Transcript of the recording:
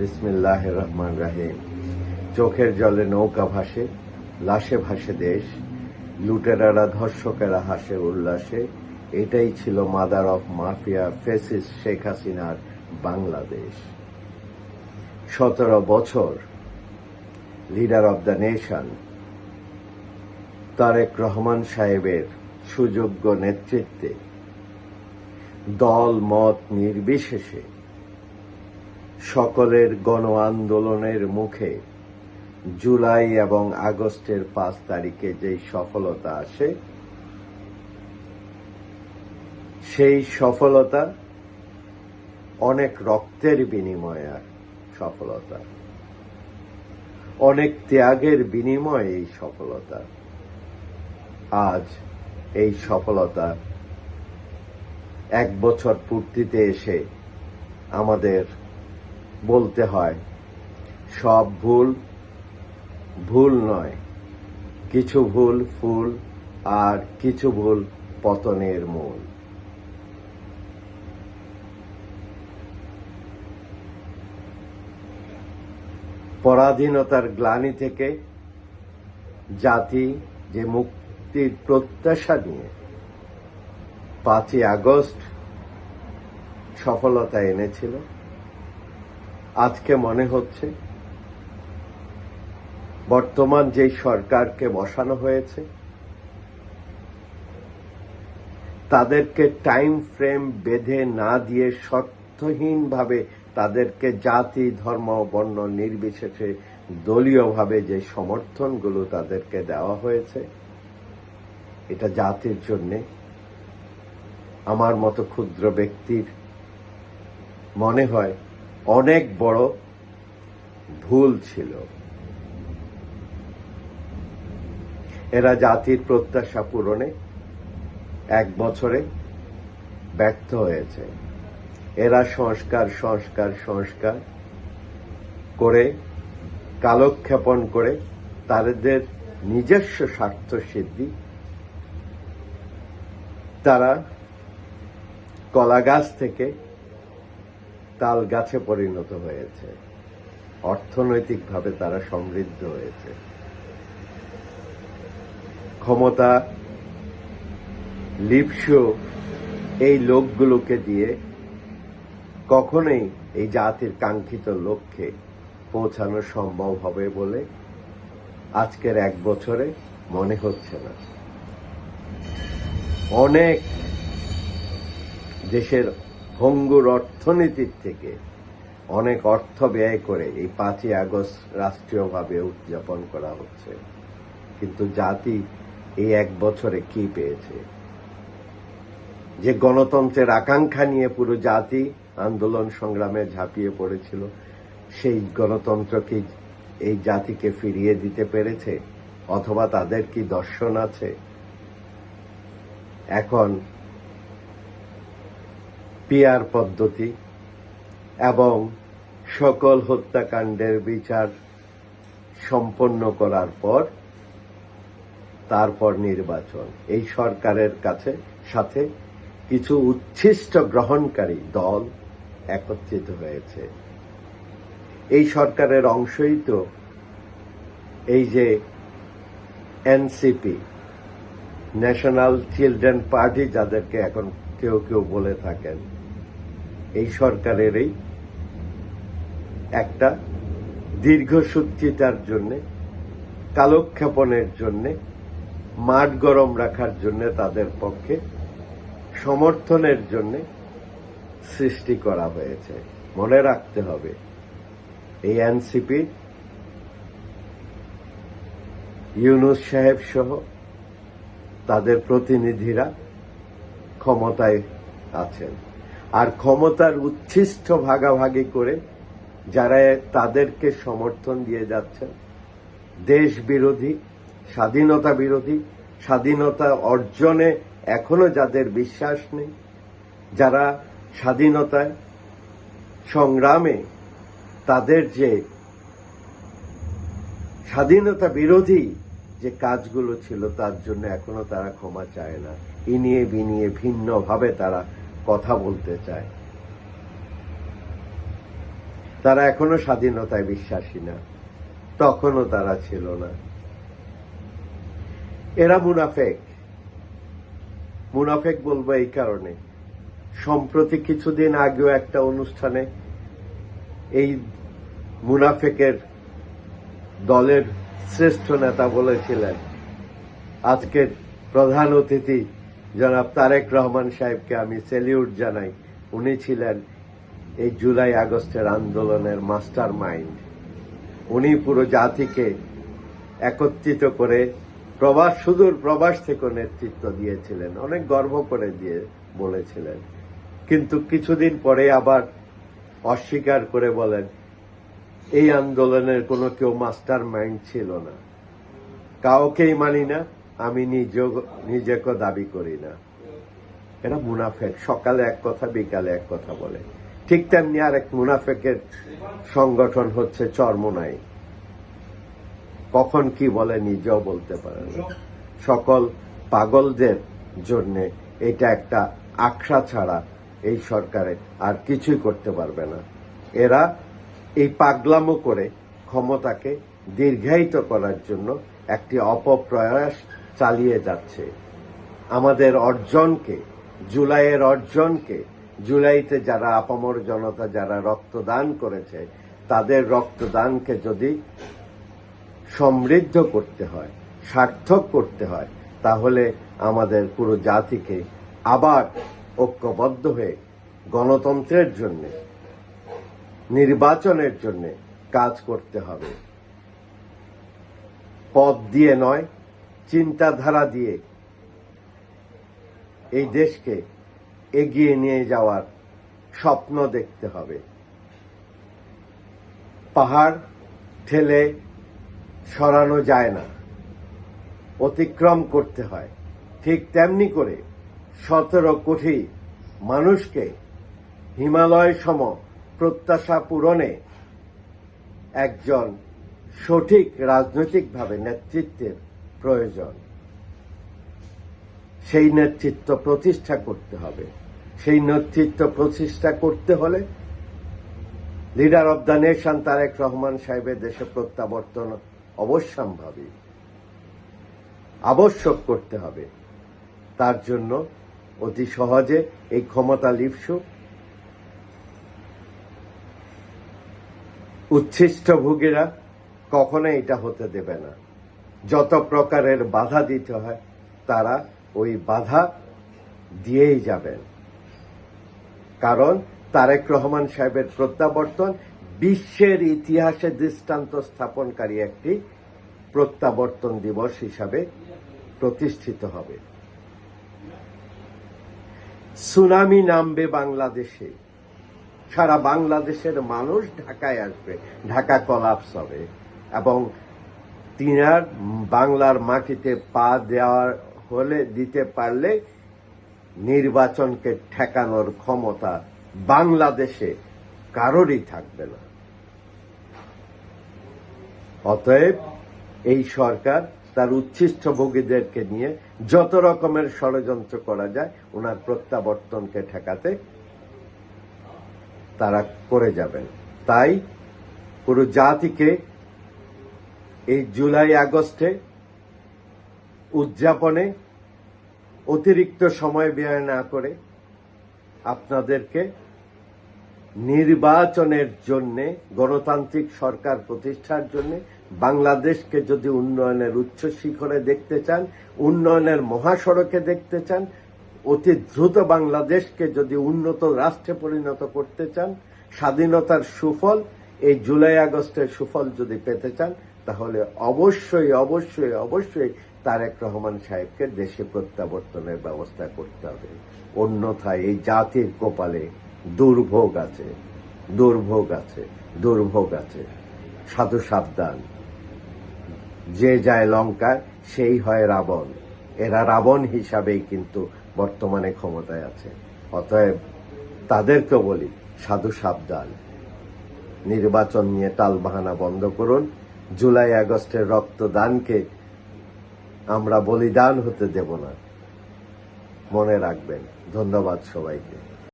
বিসমিল্লাহ রহমান রাহিম চোখের জলে নৌকা ভাসে, লাশে ভাসে দেশ। লুটেরারা, ধর্ষকেরা হাসে উল্লাসে। এটাই ছিল মাদার অফ মাফিয়া ফেসিস শেখ হাসিনার বাংলাদেশ। সতেরো বছর, leader of the nation, Tarique Rahman সাহেবের সুযোগ্য নেতৃত্বে। দল, মত নির্বিশেষে সকলের গণ আন্দোলনের মুখে জুলাই এবং আগস্টের পাঁচ তারিখে যেই সফলতা আসে, সেই সফলতা অনেক রক্তের বিনিময়ে সফলতা, অনেক ত্যাগের বিনিময়ে এই সফলতা। আজ এই সফলতা এক বছর পূর্তিতে এসে আমাদের বলতে হয়, সব ভুল ভুল নয়, কিছু ভুল ফুল আর কিছু ভুল পতনের মূল। পরাধীনতার গ্লানি থেকে জাতি যে মুক্তির প্রত্যাশা নিয়ে পাঁচই আগস্ট সফলতা এনেছিল আজকে মনে হচ্ছে বর্তমান যে সরকারকে বসানো হয়েছে, তাদেরকে টাইম ফ্রেম বেঁধে না দিয়ে শর্তহীনভাবে তাদেরকে জাতি, ধর্ম, বর্ণ নির্বিশেষে দলীয়ভাবে যে সমর্থনগুলো তাদেরকে দেওয়া হয়েছে, এটা জাতির জন্যে, আমার মতো ক্ষুদ্র ব্যক্তির মনে হয় অনেক বড় ভুল ছিল। এরা জাতির প্রত্যাশা পূরণে এক বছরে ব্যর্থ হয়েছে। এরা সংস্কার সংস্কার সংস্কার করে কালক্ষেপণ করে তাদের নিজস্ব স্বার্থ সিদ্ধি তারা কলা গাছ থেকে তাল গাছে পরিণত হয়েছে। অর্থনৈতিকভাবে তারা সমৃদ্ধ হয়েছে। ক্ষমতা, লিপসু এই লোকগুলোকে দিয়ে কখনোই এই জাতির কাঙ্ক্ষিত লক্ষ্যে পৌঁছানো সম্ভব হবে বলে আজকের এক বছরে মনে হচ্ছে না। অনেক দেশের ভঙ্গুর অর্থনীতির থেকে অনেক অর্থ ব্যয় করে এই পাঁচই আগস্ট রাষ্ট্রীয়ভাবে উদযাপন করা হচ্ছে। কিন্তু জাতি এই এক বছরে কি পেয়েছে? যে গণতন্ত্রের আকাঙ্ক্ষা নিয়ে পুরো জাতি আন্দোলন সংগ্রামে ঝাঁপিয়ে পড়েছিল, সেই গণতন্ত্র কি এই জাতিকে ফিরিয়ে দিতে পেরেছে, অথবা তাদের কি দর্শন আছে? এখন পিয়ার পদ্ধতি এবং সকল হত্যাকাণ্ডের বিচার সম্পন্ন করার পর তারপর নির্বাচন। এই সরকারের কাছে, সাথে কিছু উচ্ছিষ্ট গ্রহণকারী দল একত্রিত হয়েছে। এই সরকারের অংশই তো এই যে এনসিপি, ন্যাশনাল চিলড্রেন পার্টি, যাদেরকে এখন কেউ কেউ বলে থাকেন। এই সরকারেরই একটা দীর্ঘসূত্রিতার জন্যে, কালক্ষেপণের জন্যে, মাঠ গরম রাখার জন্য তাদের পক্ষে সমর্থনের জন্য সৃষ্টি করা হয়েছে। মনে রাখতে হবে, এই এনসিপি, ইউনুস সাহেব সহ তাদের প্রতিনিধিরা ক্ষমতায় আছেন। আর ক্ষমতার উচ্ছিষ্ট ভাগাভাগি করে যারা তাদেরকে সমর্থন দিয়ে যাচ্ছেন, দেশ বিরোধী, স্বাধীনতা বিরোধী, স্বাধীনতা অর্জনে এখনও যাদের বিশ্বাস নেই, যারা স্বাধীনতায় সংগ্রামে তাদের যে স্বাধীনতা বিরোধী যে কাজগুলো ছিল তার জন্য এখনও তারা ক্ষমা চায় না। ইনিয়ে বিনিয়ে ভিন্নভাবে তারা কথা বলতে চায়। তারা এখনও স্বাধীনতায় বিশ্বাসী না। তখনও তারা ছিল না। এরা মুনাফেক। মুনাফেক বলব এই কারণে। সম্প্রতি কিছুদিন আগেও একটা অনুষ্ঠানে এই মুনাফেকের দলের শ্রেষ্ঠ নেতা বলেছিলেন। আজকের প্রধান অতিথি জনাব তারেক রহমান সাহেবকে আমি সেলিউট জানাই। উনি ছিলেন এই জুলাই আগস্টের আন্দোলনের মাস্টার মাইন্ড উনি পুরো জাতিকে একত্রিত করে প্রবাস, সুদূর প্রবাস থেকে নেতৃত্ব দিয়েছিলেন। অনেক গর্ব করে দিয়ে বলেছিলেন। কিন্তু কিছুদিন পরে আবার অস্বীকার করে বলেন, এই আন্দোলনের কোনো কেউ মাস্টার মাইন্ড ছিল না। কাউকেই মানি না। আমি নিজ নিজেকে দাবি করি না। এরা মুনাফেক। সকালে এক কথা, বিকালে এক কথা বলে। ঠিক তেমনি আর এক মুনাফেকের সংগঠন হচ্ছে চরমোনাই। কখন কি বলে নিজেও বলতে পারে না। সকল পাগলদের জন্য এটা একটা আখড়া ছাড়া এই সরকারে আর কিছুই করতে পারবে না। এরা এই পাগলামো করে ক্ষমতাকে দীর্ঘায়িত করার জন্য একটি অপপ্রয়াস চালিয়ে যাচ্ছে। আমাদের অর্জনকে, জুলাইয়ের অর্জনকে, জুলাইতে যারা আপামর জনতা যারা রক্তদান করেছে, তাদের রক্তদানকে যদি সমৃদ্ধ করতে হয়, সার্থক করতে হয়, তাহলে আমাদের পুরো জাতিকে আবার ঐক্যবদ্ধ হয়ে গণতন্ত্রের জন্য, নির্বাচনের জন্য কাজ করতে হবে। পথ দিয়ে নয় চিন্তাধারা দিয়ে এই দেশকে এগিয়ে নিয়ে যাওয়ার স্বপ্ন দেখতে হবে। পাহাড় ঠেলে সরানো যায় না। অতিক্রম করতে হয়। ঠিক তেমনি করে সতেরো কোটি মানুষকে হিমালয় সম প্রত্যাশা পূরণে একজন সঠিক রাজনৈতিকভাবে নেতৃত্বের প্রয়োজন। সেই নেতৃত্ব প্রতিষ্ঠা করতে হবে। সেই নেতৃত্ব প্রতিষ্ঠা করতে হলে leader of the nation Tarique Rahman সাহেবের দেশে প্রত্যাবর্তন অবশ্যম্ভাবী। আবশ্যক করতে হবে। তার জন্য অতি সহজে এই ক্ষমতা লিপসু। উচ্ছিষ্ট ভোগীরা কখনো এটা হতে দেবে না। যত প্রকারের বাধা দিতে হয়, তারা ওই বাধা দিয়েই যাবেন। কারণ তারেক রহমান সাহেবের প্রত্যাবর্তন বিশ্বের ইতিহাসে দৃষ্টান্ত স্থাপনকারী একটি প্রত্যাবর্তন দিবস হিসাবে প্রতিষ্ঠিত হবে। সুনামি নামবে বাংলাদেশে। সারা বাংলাদেশের মানুষ ঢাকায় আসবে। ঢাকা কলাপস হবে এবং তিনার বাংলার মাটিতে পা দেওয়ার হলে দিতে পারলে নির্বাচনকে ঠেকানোর ক্ষমতা বাংলাদেশে কারোরই থাকবে না। অতএব এই সরকার তার উচ্ছিষ্ট ভোগীদেরকে নিয়ে যত রকমের ষড়যন্ত্র করা যায়, ওনার প্রত্যাবর্তনকে ঠেকাতে তারা করে যাবেন। তাই পুরো জাতিকে এই জুলাই আগস্টে উদযাপনে অতিরিক্ত সময় ব্যয় না করে আপনাদেরকে নির্বাচনের জন্য, গণতান্ত্রিক সরকার প্রতিষ্ঠার জন্য, বাংলাদেশকে যদি উন্নয়নের উচ্চ শিখরে দেখতে চান, উন্নয়নের মহাসড়কে দেখতে চান, অতি দ্রুত বাংলাদেশকে যদি উন্নত রাষ্ট্রে পরিণত করতে চান, স্বাধীনতার সুফল, এই জুলাই আগস্টের সুফল যদি পেতে চান তাহলে অবশ্যই অবশ্যই অবশ্যই তারেক রহমান সাহেবকে দেশে প্রত্যাবর্তনের ব্যবস্থা করতে হবে। অন্যথায় এই জাতির কপালে দুর্ভোগ আছে দুর্ভোগ আছে দুর্ভোগ আছে। সাধু সাবধান। যে যায় লঙ্কায়, সেই হয় রাবণ। এরা রাবণ হিসাবেই কিন্তু বর্তমানে ক্ষমতায় আছে। অতএব তাদেরকে বলি, সাধু সাবধান। নির্বাচন নিয়ে টালবাহানা বন্ধ করুন। জুলাই আগস্টের রক্তদানকে আমরা বলিদান হতে দেব না। মনে রাখবেন। ধন্যবাদ সবাইকে।